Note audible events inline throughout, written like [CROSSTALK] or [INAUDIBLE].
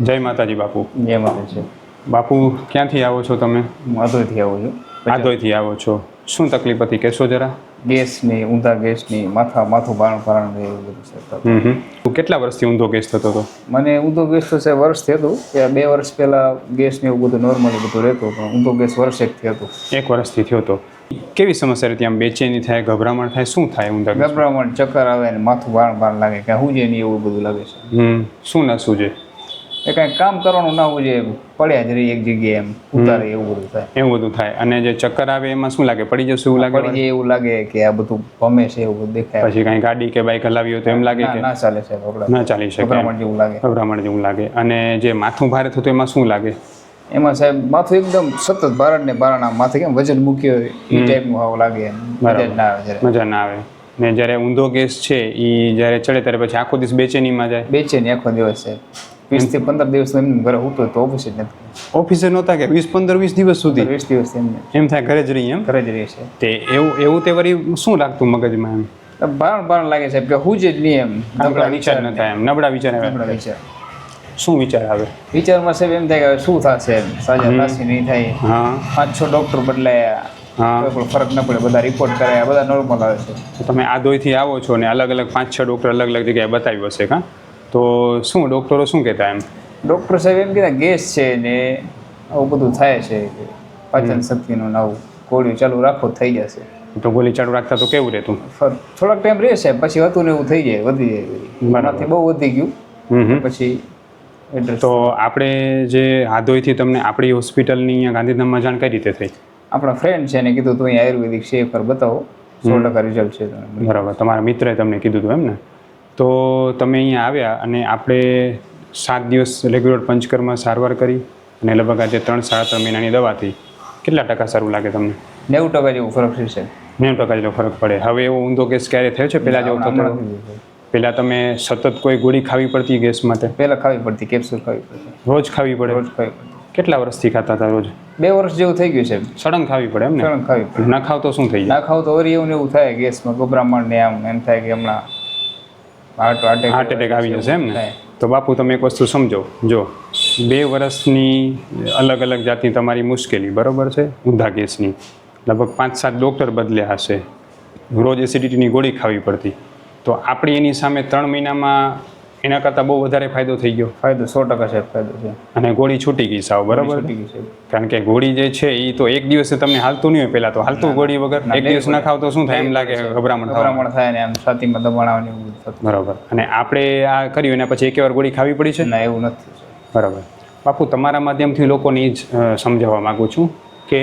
જય માતાજી બાપુ. જય માતાજી. બાપુ ક્યાંથી આવો છો તમે? હું આવો આવું છું. આદોઈથી આવો છો. શું તકલીફ હતી? કહેશો જરા. ગેસની ઊંધા ગેસની માથા માથું બારણ ભારણ એવું બધું છે. તો કેટલા વર્ષથી ઊંધો ગેસ થતો હતો? મને ઊંધો ગેસ તો છે વર્ષથી થયું કે બે વર્ષ પહેલાં ગેસ ને એવું બધું નોર્મલી બધું રહેતું પણ ઊંધો ગેસ વર્ષ એક થયો હતો. એક વર્ષથી થયો હતો. કેવી સમસ્યા રહેતી? આમ બેચેની થાય ગભરામણ થાય શું થાય ઊંધા ગભરામણ ચક્કર આવે ને માથું બારણ બારણ લાગે કે હું જે નહીં એવું બધું લાગે છે. શું ન સૂજે? એ કાંઈ કામ કરવાનું ના હોય જે પડ્યા જ રહી એક જગ્યાએ એમ ઉતારે એવું બધું થાય. એવું બધું થાય. અને જે ચક્કર આવે એમાં શું લાગે? પડી જશે એવું લાગે પડી જાય એવું લાગે કે આ બધું ભમે છે એવું બધું દેખાય. પછી કાંઈ ગાડી કે બાઈક હલાવી હોય તો એમ લાગે કે? ના ચાલે છે ના ચાલી શકે. ગભરામણ જેવું લાગે. ગભરામણ જેવું લાગે. અને જે માથું ભારે થતું એમાં શું લાગે? એમાં સાહેબ માથું એકદમ સતત બારણ ને બારણ માથે કેમ વજન મૂક્યો હોય એ ટાઈપનું આવું લાગે મજા ના આવે મજા ના આવે. ને જ્યારે ઊંધો ગેસ છે એ જ્યારે ચડે ત્યારે પછી આખો દિવસ બેચેનીમાં જાય. બેચેની આખો દિવસ છે વીસથી પંદર દિવસ એમને ઘરે ઉઠો તો ઓફિસે જ નથી. ઓફિસે નહોતા કે વીસ પંદર વીસ દિવસ સુધી? વીસ દિવસ એમને એમ થાય ઘરે જ રહી એમ? ઘરે જ રહે છે તે એવું એવું તે વળી શું લાગતું મગજમાં એમ? બારણ બારણ લાગે છે કે હું જ નહીં એમ. નબળા વિચાર ન થાય એમ નબળા વિચાર આવે નબળા વિચાર. શું વિચાર આવે? વિચારમાં સાહેબ એમ થાય કે શું થશે એમ? સાજા થશે નહીં થાય. હા. પાંચ છ ડોક્ટર બદલાયા. હા. કોઈ ફરક ન પડે બધા રિપોર્ટ કરાયા બધા નોર્મલ આવે છે. તમે આ દોઈથી આવો છો ને અલગ અલગ પાંચ છ ડૉક્ટર અલગ અલગ જગ્યાએ બતાવ્યો હશે કાં? તો શું ડૉક્ટરો શું કહેતા એમ? ડૉક્ટર સાહેબ એમ કહેતા ગેસ છે ને આવું બધું થાય છે પાચન શક્તિનું ને આવું. ગોળીઓ ચાલુ રાખો થઈ જશે. તો ગોળી ચાલુ રાખતા તો કેવું રહેતું? થોડાક ટાઈમ રહેશે પછી હતું ને એવું થઈ જાય વધી જાય મારાથી બહુ વધી ગયું. પછી તો આપણે જે હાદોઈથી તમને આપણી હોસ્પિટલની અહીંયા ગાંધીધામમાં જાણ કઈ રીતે થઈ. આપણા ફ્રેન્ડ છે એને કીધું તું અહીંયા આયુર્વેદિક છે પર બતાવો. સો ટકા રિઝલ્ટ છે બરાબર. તમારા મિત્રએ તમને કીધું હતું એમ ને? તો તમે અહીંયા આવ્યા અને આપણે સાત દિવસ રેગ્યુલર પંચકર્મા સારવાર કરી અને લગભગ આજે ત્રણ સાડા ત્રણ મહિનાની દવાથી કેટલા ટકા સારું લાગે તમને? નેવું ટકા જેવું ફરક છે નેવું ટકા જેવો ફરક પડે. હવે એવો ઊંધો કેસ ક્યારે થયો છે? પહેલાં જેવો થતો પહેલાં તમે સતત કોઈ ગોળી ખાવી પડતી ગેસ માટે? પહેલાં ખાવી પડતી કેપ્સ્યુલ ખાવી પડતી. રોજ ખાવી પડે? રોજ ખાવી પડે કેટલા વર્ષથી ખાતા હતા રોજ? બે વર્ષ જેવું થઈ ગયું છે સડન ખાવી પડે એમ ને? સડન ખાવી પડે. ન ખાવ તો શું થઈ જાય? ના ખાવ તો ઓરી એવું એવું થાય ગેસમાં ગભરામણ ને આમ એમ થાય કે હમણાં હાર્ટ હાર્ટ એટેક આવી જશે એમ ને? તો બાપુ તમે એક વસ્તુ સમજો. જો બે વર્ષની અલગ અલગ જાતની તમારી મુશ્કેલી બરોબર છે? ઊંધા ગેસની લગભગ પાંચ સાત ડૉક્ટર બદલ્યા હશે. રોજ એસિડિટીની ગોળી ખાવી પડતી. તો આપણી એની સામે ત્રણ મહિનામાં એના કરતાં બહુ વધારે ફાયદો થઈ ગયો. ફાયદો સો ટકા સાહેબ ફાયદો છે. અને ગોળી છૂટી ગઈ સાવ બરાબર? કારણ કે ગોળી જે છે એ તો એક દિવસે તમને હાલતું નહીં હોય પહેલાં તો. હાલતું ગોળી વગર એક દિવસ ના ખાવ તો શું થાય? એમ લાગે ગભરામણ ગભરામણ થાય ને આમ છાતીમાં દબાણ આવે બરાબર. અને આપણે આ કર્યું એના પછી એક વાર ગોળી ખાવી પડી છે? ના એવું નથી બરાબર. બાપુ તમારા માધ્યમથી લોકોને એ જ સમજાવવા માગું છું કે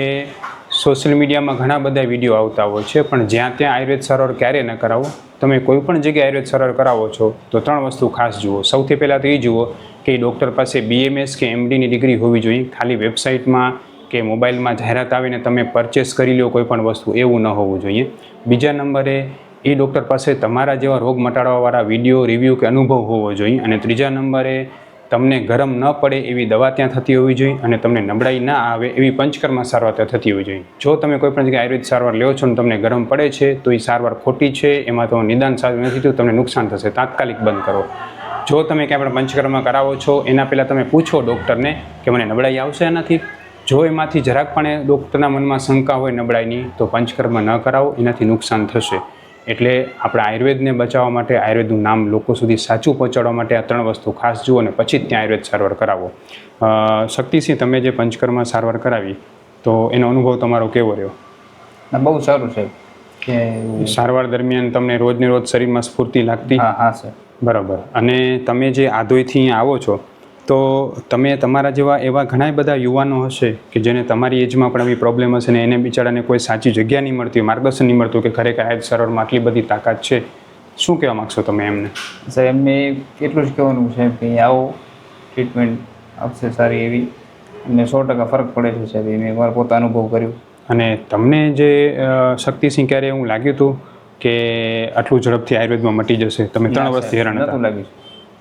સોશિયલ મીડિયામાં ઘણા બધા વીડિયો આવતા હોય છે, પણ જ્યાં ત્યાં આયુર્વેદ સારવાર ક્યારે ન કરાવો? તમે કોઈ પણ જગ્યાએ આયુર્વેદ સારવાર કરાવો છો, તો ત્રણ વસ્તુ ખાસ જુઓ. સૌથી પહેલાં તો એ જુઓ કે ડૉક્ટર પાસે બીએમએસ કે એમડીની ડિગ્રી હોવી જોઈએ. ખાલી વેબસાઇટમાં કે મોબાઈલમાં જાહેરાત આવીને તમે પરચેસ કરી લો કોઈ પણ વસ્તુ, એવું ન હોવું જોઈએ. બીજા નંબરે, એ ડૉક્ટર પાસે તમારા જેવા રોગ મટાડવાવાળા વીડિયો, રિવ્યૂ કે અનુભવ હોવો જોઈએ. અને ત્રીજા નંબરે તમને ગરમ ન પડે એવી દવા ત્યાં થતી હોવી જોઈએ અને તમને નબળાઈ ના આવે એવી પંચકર્મ સારવાર ત્યાં થતી હોવી જોઈએ. જો તમે કોઈ પણ જગ્યાએ આયુર્વેદ સારવાર લ્યો છો અને તમને ગરમ પડે છે, તો એ સારવાર ખોટી છે, એમાં તો નિદાન સારું નથી થયું, તમને નુકસાન થશે. તાત્કાલિક બંધ કરો. જો તમે ક્યાંય પણ પંચકર્મ કરાવો છો, એના પહેલાં તમે પૂછો ડૉક્ટરને કે મને નબળાઈ આવશે એનાથી જો એમાંથી જરાક પણ ડૉક્ટરના મનમાં શંકા હોય નબળાઈની, તો પંચકર્મ ન કરાવો, એનાથી નુકસાન થશે. એટલે આપણે આયુર્વેદને બચાવવા માટે આયુર્વેદનું નામ લોકો સુધી સાચું પહોંચાડવા માટે આ ત્રણ વસ્તુ ખાસ જુઓ અને પછી જ ત્યાં આયુર્વેદ સારવાર કરાવો. શક્તિસિંહ તમે જે પંચકર્મા સારવાર કરાવી તો એનો અનુભવ તમારો કેવો રહ્યો? બહુ સારું છે કે સારવાર દરમિયાન તમને રોજને રોજ શરીરમાં સ્ફૂર્તિ લાગતી? હા હા સર બરાબર. અને તમે જે આધોઈથી આવો છો તો તમે તમારા જેવા એવા ઘણા બધા યુવાનો હશે કે જેને તમારી એજમાં પણ આવી પ્રોબ્લેમ હશે ને એને બિચારાને કોઈ સાચી જગ્યા નહીં મળતી હોય માર્ગદર્શન નહીં મળતું કે ખરેખર આ સરળમાં આટલી બધી તાકાત છે. શું કહેવા માગશો તમે એમને? સર એમને એટલું જ કહેવાનું છે કે આવો ટ્રીટમેન્ટ આપશે સારી એવી અને સો ટકા ફરક પડે છે સાહેબ એ મેં એકવાર પોતા અનુભવ કર્યો. અને તમને જે શક્તિસિંહ ક્યારે એવું લાગ્યું હતું કે આટલું ઝડપથી આયુર્વેદમાં મટી જશે? તમે ત્રણ વર્ષથી હેરાન હતા. લાગ્યું.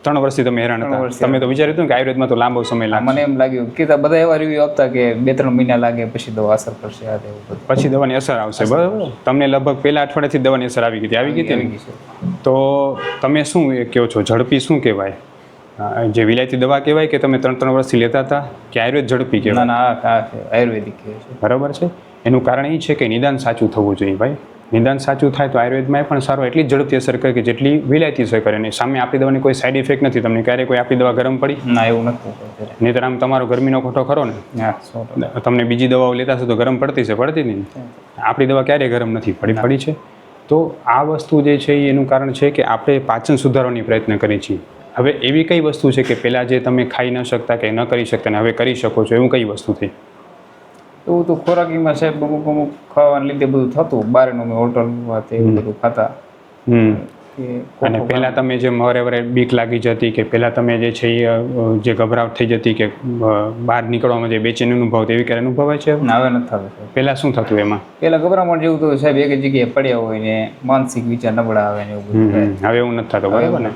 ત્રણ વર્ષથી તમે હેરાન હતા. તમે તો વિચાર્યું હતું કે આયુર્વેદમાં તો લાંબો સમય લાગે મને એમ લાગ્યું કે બધા એવા રિવ્યુ આપતા કે બે ત્રણ મહિના લાગે પછી દવા અસર કરશે આ એવું પછી દવાની અસર આવશે બરાબર. તમને લગભગ પહેલા અઠવાડિયાથી દવાની અસર આવી ગઈ આવી ગઈ તો તમે શું એ કહો છો? ઝડપી શું કહેવાય? જે વિલાયતી દવા કહેવાય કે તમે ત્રણ ત્રણ વર્ષથી લેતા હતા કે આયુર્વેદ ઝડપી કહેવાય? ના આયુર્વેદિક બરાબર છે? એનું કારણ એ છે કે નિદાન સાચું થવું જોઈએ ભાઈ. નિદાન સાચું થાય તો આયુર્વેદમાં પણ સારો એટલી જ ઝડપથી અસર કરે કે જેટલી વિલાયતી અસર કરે. અને સામે આપણી દવાની કોઈ સાઈડ ઇફેક્ટ નથી. તમને ક્યારે કોઈ આપણી દવા ગરમ પડી? ના એવું નથી નહીં તો આમ તમારો ગરમીનો ખોટો ખરો ને? તમને બીજી દવાઓ લેતા હશો તો ગરમ પડતી છે પડતી નહીં. આપણી દવા ક્યારેય ગરમ નથી પડી પડી છે. તો આ વસ્તુ જે છે એનું કારણ છે કે આપણે પાચન સુધારવાની પ્રયત્ન કરીએ છીએ. હવે એવી કઈ વસ્તુ છે કે પહેલાં જે તમે ખાઈ ન શકતા કે ન કરી શકતા ને હવે કરી શકો છો એવું કઈ વસ્તુ થઈ? એવું તો ખોરાકીમાં સાહેબ અમુક અમુક ખાવાને લીધે બધું થતું. બહારનું મેં હોટલ એવું બધું ખાતા. હમ. અને પહેલા તમે જે મરે વરે બીક લાગી જતી કે પહેલા તમે જે છે એ જે ગભરાટ થઈ જતી કે બહાર નીકળવામાં જે બેચેની અનુભવ એવી ક્યારે અનુભવાય છે? ના હવે નથી થતું પહેલા શું થતું એમાં? પહેલા ગભરામણ જેવું તો સાહેબ એક જગ્યાએ પડ્યા હોય ને માનસિક વિચાર નબળા આવે ને એવું. હવે એવું નથી થતું બરાબર ને.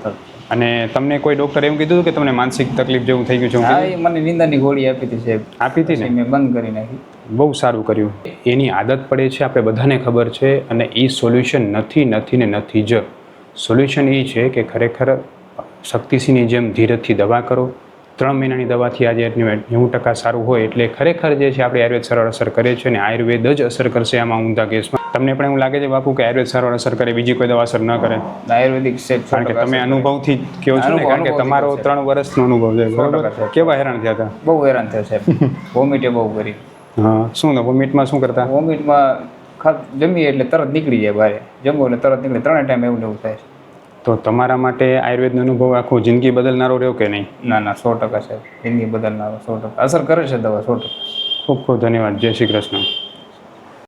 અને તમને કોઈ ડોક્ટર એમ કીધું કે તમને માનસિક તકલીફ જેવું થઈ ગયું છે હા એ મને નિંદાની ગોળી આપી હતી સાહેબ. આપી હતી ને? મેં બંધ કરી નાખી. બહુ સારું કર્યું. એની આદત પડે છે આપણે બધાને ખબર છે અને એ સોલ્યુશન નથી નથી ને નથી જ. સોલ્યુશન એ છે કે ખરેખર શક્તિસિંહની જેમ ધીરજથી દવા કરો ત્રણ મહિનાની દવાથી આજે નેવું ટકા સારું હોય એટલે ખરેખર જે છે આપણે આયુર્વેદ સરળ અસર કરે છે અને આયુર્વેદ જ અસર કરશે આમાં ઊંધા કેસમાં. તમને પણ એવું લાગે છે બાપુ કે આયુર્વેદ સરળ અસર કરે બીજી કોઈ દવા અસર ન કરે? આયુર્વેદિક કારણ કે તમે. અનુભવથી કહો છો ને કારણ કે તમારો ત્રણ વર્ષનો અનુભવ છે બરાબર? કેવા હેરાન થયા હતા? બહુ હેરાન થયો છે [LAUGHS] વોમિટે બહુ કરી. હા શું વોમિટમાં શું કરતા? વોમિટમાં ખાસ જમીએ એટલે તરત નીકળી જાય બહાર જમવું એટલે તરત નીકળે. ત્રણે ટાઈમ એવું એવું થાય છે. તો તમારા માટે આયુર્વેદનો અનુભવ આખો જિંદગી બદલનારો રહ્યો કે નહીં? ના ના સો ટકા સાહેબ. જિંદગી બદલનારો સો ટકા. અસર કરે છે દવા સો ટકા. ખૂબ ખૂબ ધન્યવાદ. જય શ્રી કૃષ્ણ.